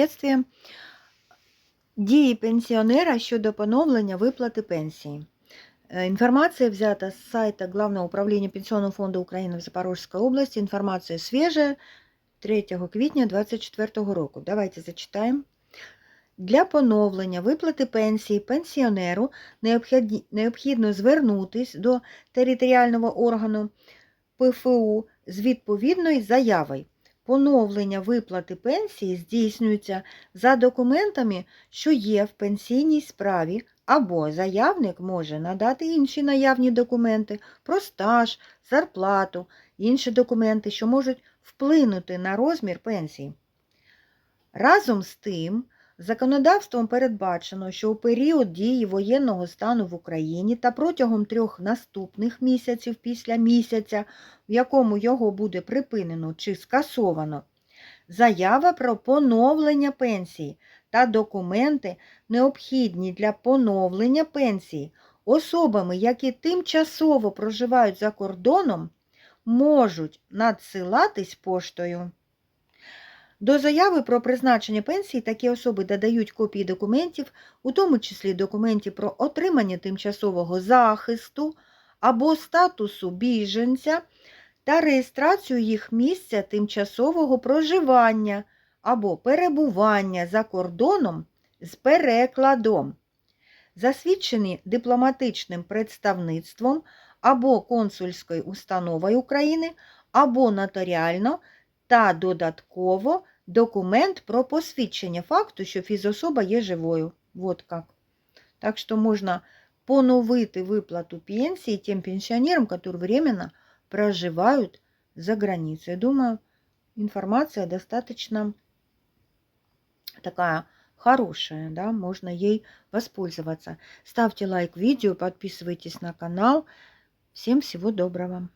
Приветствие. Дії пенсіонера щодо поновлення виплати пенсії. Е, Інформація взята з сайта Главного управління Пенсійного фонду України в Запорожській області. Інформація свіжа 3 квітня 2024 року. Давайте зачитаємо. Для поновлення виплати пенсії пенсіонеру необхідно звернутись до територіального органу ПФУ з відповідною заявою. Поновлення виплати пенсії здійснюється за документами, що є в пенсійній справі, або заявник може надати інші наявні документи про стаж, зарплату, інші документи, що можуть вплинути на розмір пенсії. Разом з тим, законодавством передбачено, що у період дії воєнного стану в Україні та протягом трьох наступних місяців після місяця, в якому його буде припинено чи скасовано, заява про поновлення пенсії та документи, необхідні для поновлення пенсії особами, які тимчасово проживають за кордоном, можуть надсилатись поштою. До заяви про призначення пенсії такі особи додають копії документів, у тому числі документів про отримання тимчасового захисту або статусу біженця та реєстрацію їх місця тимчасового проживання або перебування за кордоном з перекладом, засвідчені дипломатичним представництвом або консульською установою України, або нотаріально та додатково документ про посвідчення факту, що фізособа є живою. Вот как. Так що можна поновити виплату пенсии тем пенсионерам, которые временно проживают за границей. Я думаю, информация достаточно такая хорошая, да, можно ей воспользоваться. Ставьте лайк видео, подписывайтесь на канал. Всем всего доброго.